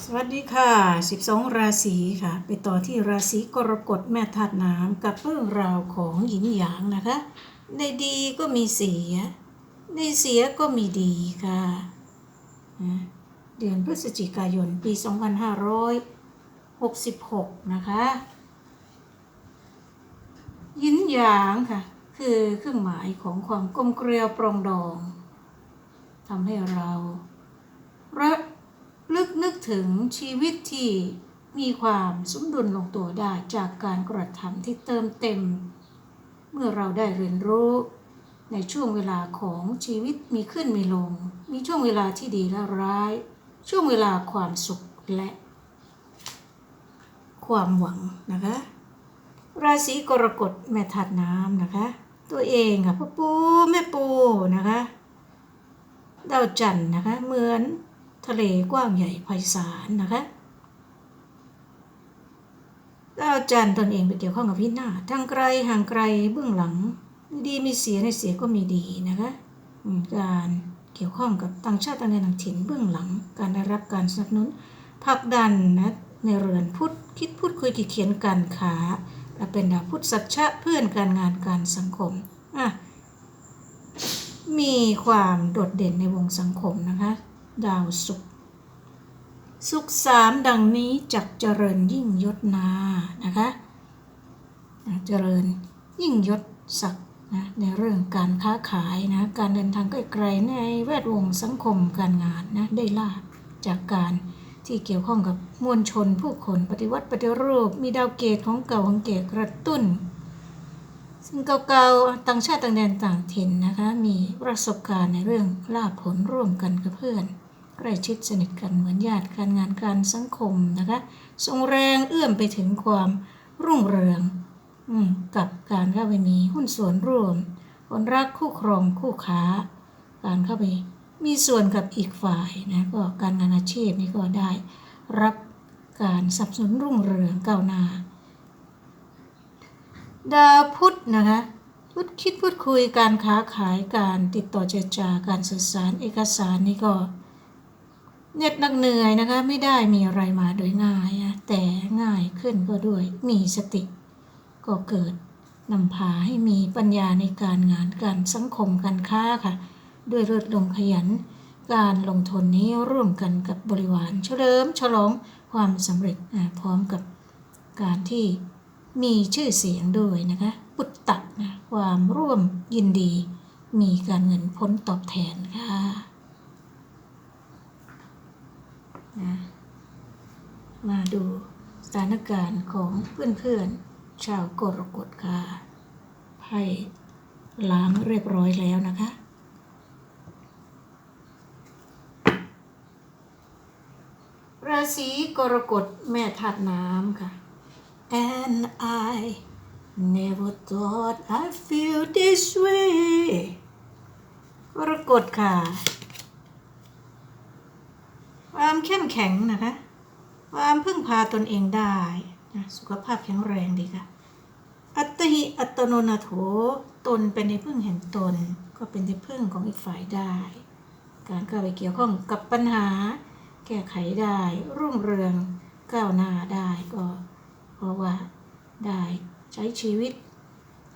สวัสดีค่ะ 12 ราศีค่ะ ไปต่อที่ราศีกรกฎแม่ธาตุน้ำกับเรื่องราวของหญิงหยางนะคะ ในดีก็มีเสีย ในเสียก็มีดีค่ะะเดือนพฤศจิกายนปี 2566 นะคะหยินหยางค่ะ คือเครื่องหมายของความกลมเกลียวปรองดองทำให้เราระ ลึกนึกถึงชีวิตที่มีความสมดุลลงตัวได้จากการกระทำที่เติมเต็ม เมื่อเราได้เรียนรู้ ในช่วงเวลาของชีวิตมีขึ้นมีลง มีช่วงเวลาที่ดีและร้าย ช่วงเวลาความสุขและ ความหวังนะคะ ราศีกรกฎแม่ธาตุน้ำนะคะ ตัวเองค่ะพ่อปูแม่ปูนะคะดาวจันทร์นะคะเหมือน ทะเลกว้างใหญ่ไพศาลนะคะดาวจันทร์ตนเองไปเกี่ยวข้องกับพินาศทางไกลห่างไกลเบื้องหลัง ดีมีเสียในเสียก็มีดีนะคะการเกี่ยวข้องกับต่างชาติต่างแดนต่างถิ่นเบื้องหลัง การได้รับการสนับสนุนผลักดันนะในเรือนพุทธคิดพูดคุยคิเขียนการค้าและเป็นดาวพุทธสัจฉะเพื่อนการงานการสังคมอะมีความโดดเด่นในวงสังคมนะคะ ดาวศุกร์ศุกร์สามดังนี้จักเจริญยิ่งยศนานะคะเจริญยิ่งยศศักดิ์นะในเรื่องการค้าขายนะการเดินทางไกลๆในแวดวงสังคมการงานนะได้ลาบจากการที่เกี่ยวข้องกับมวลชนผู้คนปฏิวัติปฏิรูป มีดาวเกตของเก่าของเกตกระตุ้น ซึ่งเก่าๆต่างชาติต่างแดนต่างถิ่นนะคะมีประสบการณ์ในเรื่องลาภผลร่วมกันกับเพื่อน ใกล้ชิดสนิทกันเหมือนญาติการงานการสังคมนะคะส่งแรงเอื้อมไปถึงความรุ่งเรืองอกับการเข้าไปมีหุ้นส่วนร่วมคนรักคู่ครองคู่ค้า การเข้าไปมีส่วนกับอีกฝ่ายนะก็การงานอาชีพนี่ก็ได้ รับการสนับสนุนรุ่งเรืองก้าวหน้าดาวพุธนะคะพุธคิดพูดคุยการค้าขายการติดต่อเจรจาการสื่อสารเอกสารนี่ก็ เหน็ดนักเหนื่อยนะคะ ไม่ได้มีอะไรมาโดยง่ายอะแต่ง่ายขึ้นก็ด้วยมีสติ ก็เกิดนำพาให้มีปัญญาในการงานการสังคมการค้าค่ะ ด้วยเลือดลงขยัน การลงทุนนี้ร่วมกันกับบริวารเฉลิมฉลองความสำเร็จพร้อมกับการที่มีชื่อเสียงด้วยนะคะปุตตะนะความร่วมยินดี มีการเงินพ้นตอบแทนค่ะ นะมาดูสถานการณ์ของเพื่อนๆ ชาวกรกฎค่ะไพ่ล้างเรียบร้อยแล้วนะคะราศีกรกฎแม่ธาตุน้ำค่ะ and I never thought I feel this way กรกฎค่ะ ความเข้มแข็งนะคะ ความพึ่งพาตนเองได้นะสุขภาพแข็งแรงดีค่ะ อัตหิอัตโนนาโถตนเป็นในพึ่งแห่งตน ก็เป็นที่พึ่งของอีกฝ่ายได้ การเข้าไปเกี่ยวข้องกับปัญหา แก้ไขได้ รุ่งเรืองก้าวหน้าได้ก็เพราะว่าได้ใช้ชีวิต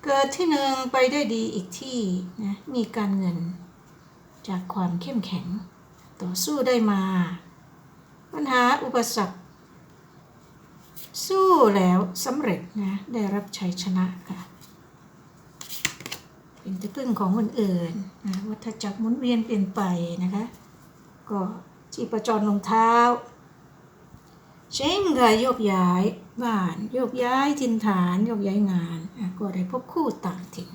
เกิดที่หนึ่งไปได้ดีอีกที่นะมีการเงินจากความเข้มแข็ง ต่อสู้ได้มา ปัญหาอุปสรรค สู้แล้วสำเร็จนะ ได้รับชัยชนะค่ะ เป็นที่พึ่งของคนอื่นนะวัฏจักรหมุนเวียนเปลี่ยนไปนะคะ ก็ชีพจรลงเท้า เช่งค่ะโยกย้ายบ้านโยกย้ายถิ่นฐานโยกย้ายงาน ก็ได้พบคู่ต่างถิ่น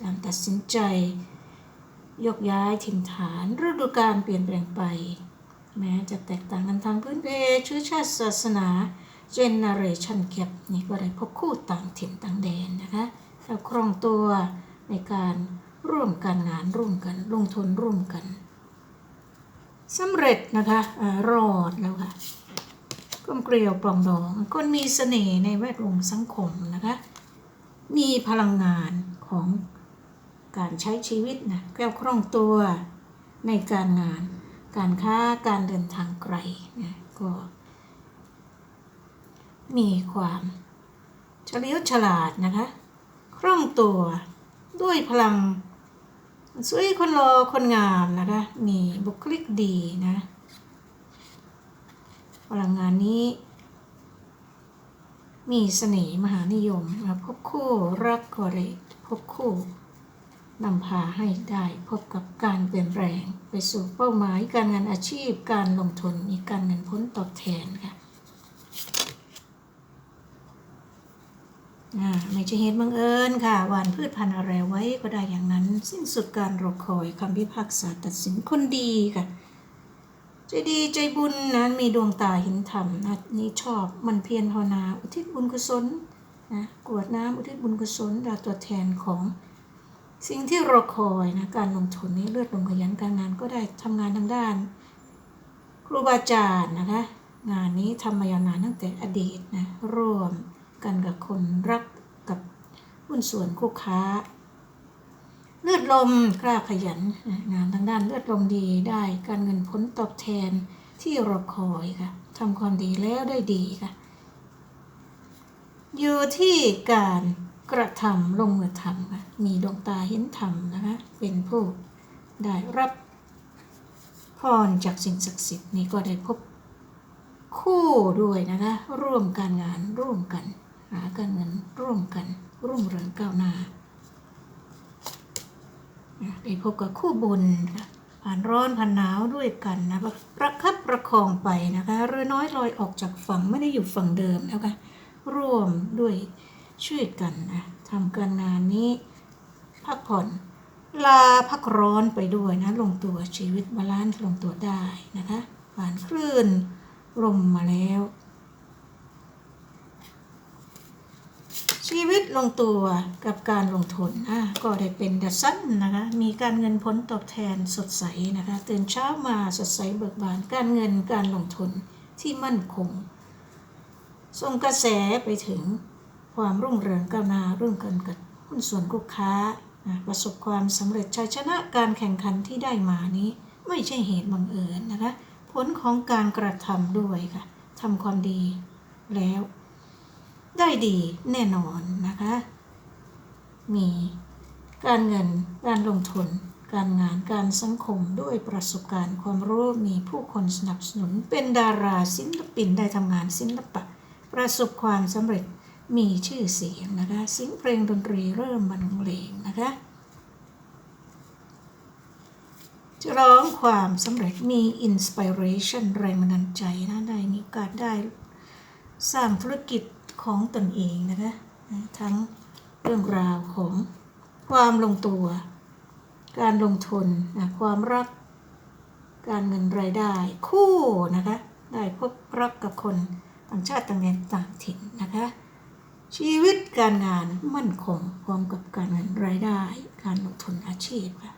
การตัดสินใจโยกย้ายถิ่นฐานฤดูกาลเปลี่ยนแปลงไป แม้จะแตกต่างกันทางพื้นเพเชื้อชาติศาสนาเจเนเรชันแกปนี่ก็ได้พบคู่ต่างถิ่นต่างแดนนะคะแล้วครองตัวในการร่วมกันงานร่วมกัน ลงทุนร่วมกันสำเร็จนะคะอารอดแล้วค่ะกลมเกลียวปลองดอง คนมีเสน่ห์ในแวดวงสังคมนะคะมีพลังงานของการใช้ชีวิตนะแก้วคล่องตัวในการงาน การค้าการเดินทางไกลนะก็ มีความเฉลียวฉลาดนะคะคล่องตัวด้วยพลังสวยคนรอคนงามนะคะ มีบุคลิกดีนะพลังงานนี้ มีเสน่ห์มหานิยมนะพบคู่รักก็เลยพบคู่ นำพาให้ได้พบกับการเปลี่ยนแปลง ไปสู่เป้าหมายการงานอาชีพ การลงทุนมีการเงินพ้นตอบแทนค่ะไม่ใช่เหตุบังเอิญค่ะ หวานพืชพันธุ์อะไรไว้ก็ได้อย่างนั้น สิ้นสุดการรอคอยคำพิพากษาตัดสินคนดีค่ะ ใจดีใจบุญนะมีดวงตาเห็นธรรมนะนี่ชอบมันเพียรภาวนา อุทิศบุญกุศลนะกรวดน้ำอุทิศบุญกุศลดาตัวแทนของ สิ่งที่รอคอยนะการลงทุนนี้เลือดลงขยันการงานก็ได้ทำงานทางด้าน ครูบาอาจารย์นะคะงานนี้ทำมายาวนานตั้งแต่อดีตนะร่วมกันกับคนรักกับหุ้นส่วนคู่ค้า เลือดลมกล้าขยันงานทางด้านเลือดลมดีได้การเงินผลตอบแทนที่รอคอยค่ะทำความดีแล้วได้ดีค่ะ อยู่ที่การ กระทำลงมือทำมีดวงตาเห็นธรรมนะคะเป็นผู้ได้รับพรจากสิ่งศักดิ์สิทธิ์นี่ก็ได้พบคู่ด้วยนะคะร่วมการงานร่วมกัน หาการเงินร่วมกันรุ่งเรืองก้าวหน้าได้พบกับคู่บุญผ่านร้อนผ่านหนาวด้วยกันนะประคับประคองไปนะคะเรือน้อยลอยออกจากฝั่งไม่ได้อยู่ฝั่งเดิมแล้วค่ะร่วมด้วย ช่วยกันนะทำการงานนี้ พักผ่อนลาพักร้อนไปด้วยนะ ลงตัวชีวิตบาลานซ์ลงตัวได้นะคะผ่านคลื่นลมมาแล้ว ชีวิตลงตัวกับการลงทุนอะก็ได้เป็นดัชซันนะคะ มีการเงินผลตอบแทนสดใสนะคะ ตื่นเช้ามาสดใสเบิกบานการเงินการลงทุนที่มั่นคงส่งกระแสไปถึง ความรุ่งเรืองก้าวหน้าร่วมกันกับหุ้นส่วนลูกค้านะประสบความสำเร็จชัยชนะการแข่งขันที่ได้มานี้ ไม่ใช่เหตุบังเอิญนะคะผลของการกระทำด้วยค่ะทำความดีแล้ว ได้ดีแน่นอนนะคะ มีการเงินการลงทุน การงานการสังคมด้วยประสบการณ์ความรู้มีผู้คนสนับสนุนเป็นดาราศิลปินได้ทำงานศิลปะ ประสบความสำเร็จ มีชื่อเสียงนะคะเสียงเพลงดนตรีเริ่มบรรเลงนะคะจะร้องความสำเร็จมีอินสปิเรชันแรงบันดาลใจนะได้มีโอกาสได้สร้างธุรกิจของตนเองนะคะทั้งเรื่องราวของความลงตัว การลงทุนนะความรัก การเงินรายได้คู่นะคะได้พบรักกับคนต่างชาติต่างแดนต่างถิ่นนะคะ ชีวิตการงานมั่นคงพร้อมกับการเงินรายได้ การลงทุนอาชีพค่ะ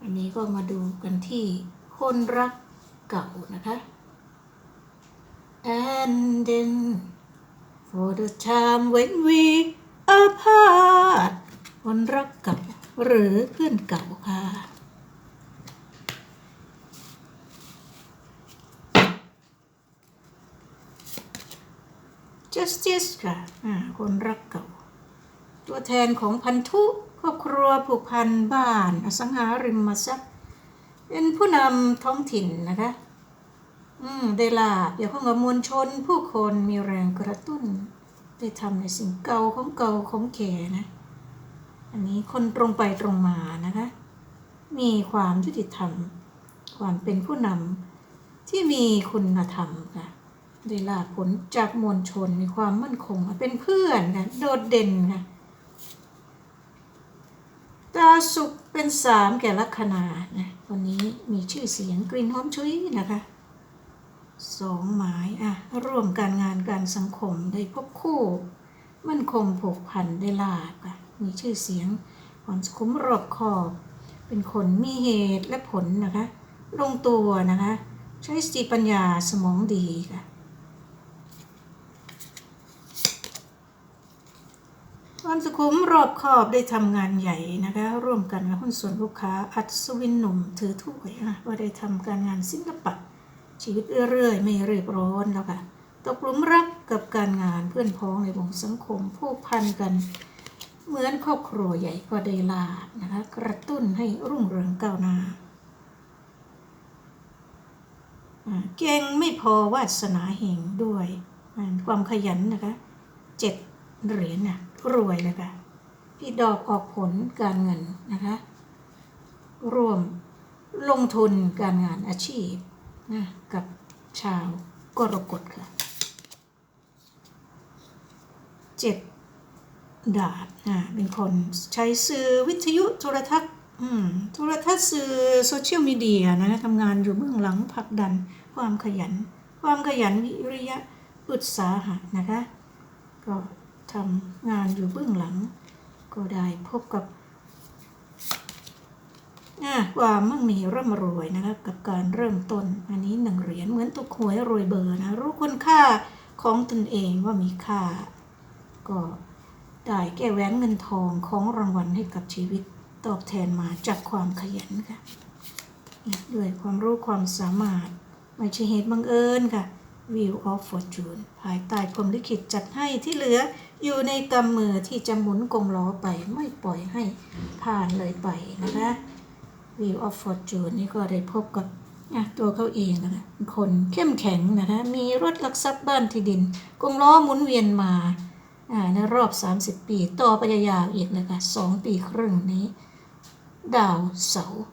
อันนี้ก็มาดูกันที่คนรักเก่านะคะ and then for the time when we apart คนรักเก่าหรือเพื่อนเก่าค่ะ justice ค่ะคนรักเก่า ตัวแทนของพันธุครอบครัวผูกพันบ้าน อสังหาริมทรัพย์เป็นผู้นำท้องถิ่นนะคะอืมได้ลาบเกี่ยวข้องกับมวลชน ผู้คนมีแรงกระตุ้น ได้ทำในสิ่งเก่าของเก่าของแก่นะ อันนี้คนตรงไปตรงมานะคะ มีความยุติธรรม ความเป็นผู้นำที่มีคุณธรรมค่ะ ได้ลาผลจากมวลชนมีความมั่นคงเป็นเพื่อนนะโดดเด่นค่ะตาสุขเป็นสามแก่ลัคนานะคนนี้มีชื่อเสียงกลิ่นหอมชุยนะคะสองหมายอะร่วมการงานการสังคมได้พบคู่ มั่นคงผูกพันได้ลาบค่ะมีชื่อเสียงความสุขุมรอบคอบ เป็นคนมีเหตุและผลนะคะ ลงตัวนะคะ ใช้สติปัญญาสมองดีค่ะ ความสุขุมรอบคอบได้ทำงานใหญ่นะคะ ร่วมกันกับหุ้นส่วนลูกค้าอัศวินหนุ่มถือถ้วยนะว่าได้ทำการงานศิลปะชีวิตเรื่อยๆ ไม่รีบร้อนแล้วค่ะตกหลุมรักกับการงานเพื่อนพ้องในวงสังคมผูกพันกัน เหมือนครอบครัวใหญ่ก็ได้ลานะคะ กระตุ้นให้รุ่งเรืองก้าวหน้าเก่งไม่พอวาสนาเหงด้วย ความขยันนะคะเจ็ดเหรียญน่ะ รวยเลยค่ะพี่ดอกออกผลการเงินนะคะร่วมลงทุนการงานอาชีพนะกับชาวกรกฎค่ะเจ็ดดาบอ่าเป็นคนใช้สื่อวิทยุโทรทัศน์โทรทัศน์สื่อโซเชียลมีเดียนะทำงานอยู่เบื้องหลังผลักดันความขยัน ความขยันวิริยะอุตสาหะนะคะก็ ทำงานอยู่เบื้องหลัง ก็ได้พบกับอะความมั่งมีร่ำรวยนะคะกับการเริ่มต้น อันนี้หนึ่งเหรียญเหมือนตุกหวยรวยเบอร์นะ รู้คุณค่าของตนเองว่ามีค่า ก็ได้แก้แหวนเงินทองของรางวัลให้กับชีวิตตอบแทนมาจากความขยันค่ะด้วยความรู้ความสามารถ ไม่ใช่เหตุบังเอิญค่ะ Wheel of Fortune ภายใต้พรมลิขิตจัดให้ที่เหลือ อยู่ในกำมือที่จะหมุนกงล้อไปไม่ปล่อยให้ผ่านเลยไปนะคะ Wheel of Fortune นี่ก็ได้พบกับตัวเขาเองนะคะคนเข้มแข็งนะคะมีรถลักทรัพย์บ้านที่ดิน กงล้อหมุนเวียนมาอ่าในรอบ 30 ปี ต่อไปยาวอีกเลยค่ะ2ปีครึ่งนี้ ดาวเสาร์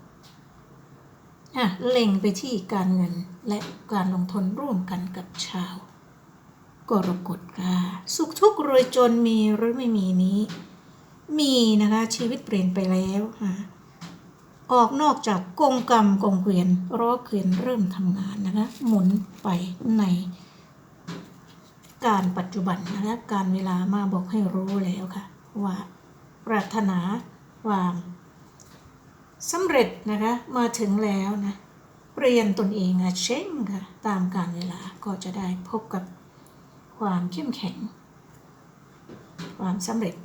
อะเล็งไปที่การเงินและการลงทุนร่วมกันกับชาว กรกฎค่ะสุขทุกข์รวยจนมีหรือไม่มีนี้ มีนะคะชีวิตเปลี่ยนไปแล้วค่ะออกนอกจากกงกรรมกงเกวียนล้อเกวียนเริ่มทำงานนะคะหมุนไปในการปัจจุบันนะคะการเวลามาบอกให้รู้แล้วค่ะ ว่าปรารถนาความสำเร็จนะคะมาถึงแล้วนะเปลี่ยนตนเองอะเช่งค่ะตามการเวลาก็จะได้พบกับ ความเข้มแข็ง ความสำเร็จ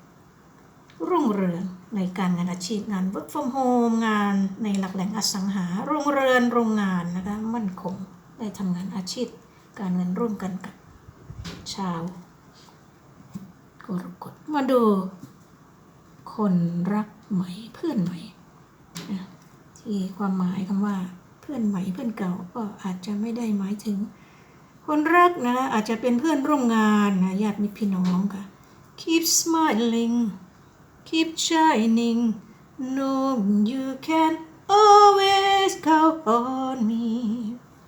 รุ่งเรืองในการงานอาชีพงาน work from home งานในหลักแหล่งอสังหาโรงเรือนโรงงานนะคะมั่นคงได้ทำงานอาชีพ การเงินร่วมกันกับชาวกรกฎมาดู คนรักใหม่เพื่อนใหม่นะที่ความหมายคำว่าเพื่อนใหม่เพื่อนเก่าก็อาจจะไม่ได้หมายถึง คนรักนะ อาจจะเป็นเพื่อนร่วมงานนะญาติมิตรพี่น้องค่ะ keep smiling keep shining know you can always count on me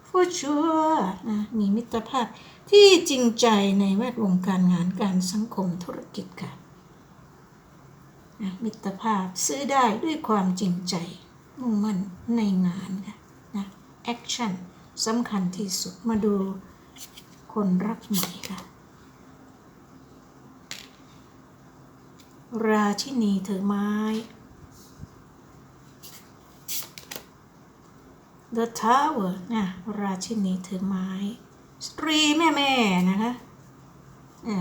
for sure นะมีมิตรภาพที่จริงใจในแวดวงการงานการสังคมธุรกิจค่ะนะมิตรภาพซื้อได้ด้วยความจริงใจ มุ่งมั่นในงานค่ะนะ action สำคัญที่สุดมาดู คนรักใหม่ค่ะ ราชินีถือไม้ The Tower นะราชินีถือไม้ สตรีแม่แม่นะคะ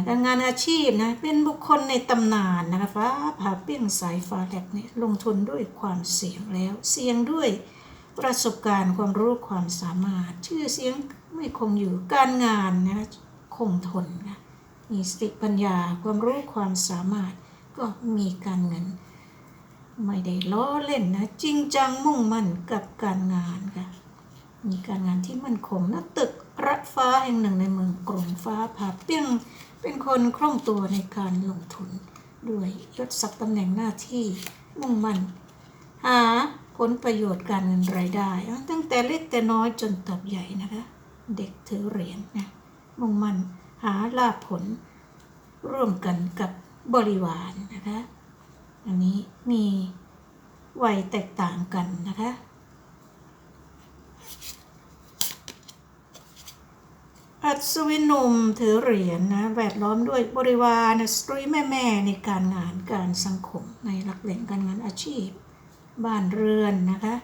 การงานอาชีพนะ เป็นบุคคลในตำนานนะคะฟ้าผ่าเปี้ยงสายฟ้าแลบเนี่ยลงทุนด้วยความเสี่ยงแล้ว เสี่ยงด้วยประสบการณ์ความรู้ความสามารถ ชื่อเสียง ไม่คงอยู่การงานนะคงทนนะมีสติปัญญาความรู้ความสามารถก็มีการเงิน ไม่ได้ล้อเล่นนะ จริงจังมุ่งมั่นกับการงานค่ะมีการงานที่มั่นคงนะตึกระฟ้าแห่งหนึ่งในเมืองกรุงฟ้าผ่าเปี้ยงเป็นคนคล่องตัวในการลงทุน ด้วยยศศักดิ์ตำแหน่งหน้าที่มุ่งมั่นหาผลประโยชน์การเงินรายได้ ตั้งแต่เล็กแต่น้อยจนติบใหญ่นะคะ เด็กถือเหรียญนะมุ่งมั่นหาลาภผลร่วมกันกับบริวารนะคะอันนี้มีวัยแตกต่างกันนะคะอัศวินหนุ่มถือเหรียญนะแวดล้อมด้วยบริวารนะสตรีแม่ๆในการงานการสังคมในหลักแหล่งการงานอาชีพ บ้านเรือนนะคะ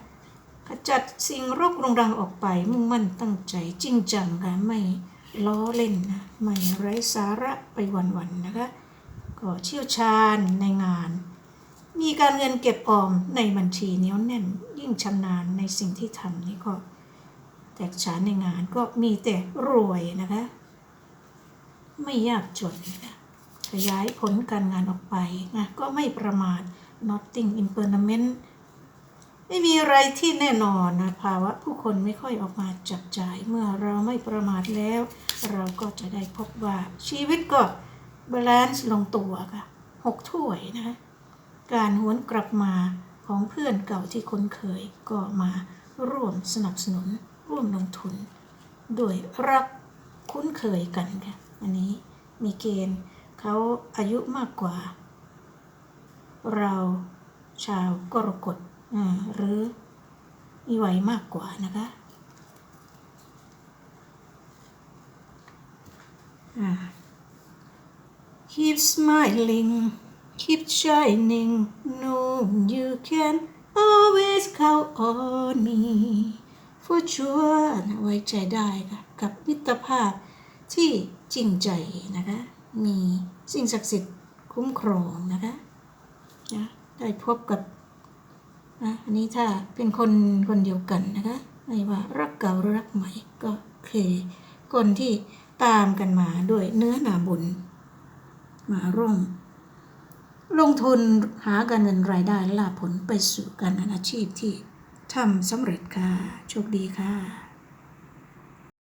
จัดสิ่งรกรุงรังออกไปมุ่งมั่นตั้งใจจริงจังค่ะไม่ล้อเล่นนะไม่ไร้สาระไปวันๆนะคะก็เชี่ยวชาญในงาน มีการเงินเก็บออมในบัญชีเหนียวแน่น ยิ่งชำนาญในสิ่งที่ทำนี่ก็แตกฉานในงานก็มีแต่รวยนะคะ ไม่ยากจนนะคะขยายผลการงานออกไปนะก็ไม่ประมาท nothing impermanent ไม่มีอะไรที่แน่นอนนะภาวะผู้คนไม่ค่อยออกมาจับจ่าย เมื่อเราไม่ประมาทแล้ว เราก็จะได้พบว่าชีวิตก็บาลานซ์ลงตัวค่ะหกถ้วยนะการหวนกลับมาของเพื่อนเก่าที่คุ้นเคยก็มาร่วมสนับสนุน ร่วมลงทุน ด้วยรักคุ้นเคยกันค่ะอันนี้มีเกณฑ์เขาอายุมากกว่า เราชาวกรกฎ หรือมีวัยมากกว่านะคะอ่า Keep smiling, keep shining. No, you can always count on me. For sure นะไว้ใจได้ค่ะ กับมิตรภาพที่จริงใจนะคะ มีสิ่งศักดิ์สิทธิ์คุ้มครองนะคะนะได้พบกับ นะอันนี้ถ้าเป็นคนคนเดียวกันนะคะไม่ว่ารักเก่าหรือรักใหม่ก็คือคนที่ตามกันมาด้วยเนื้อหนาบุญมาร่วมลงทุนหาการเงินรายได้และลาผลไปสู่การงานอาชีพที่ทำสำเร็จค่ะ โชคดีค่ะ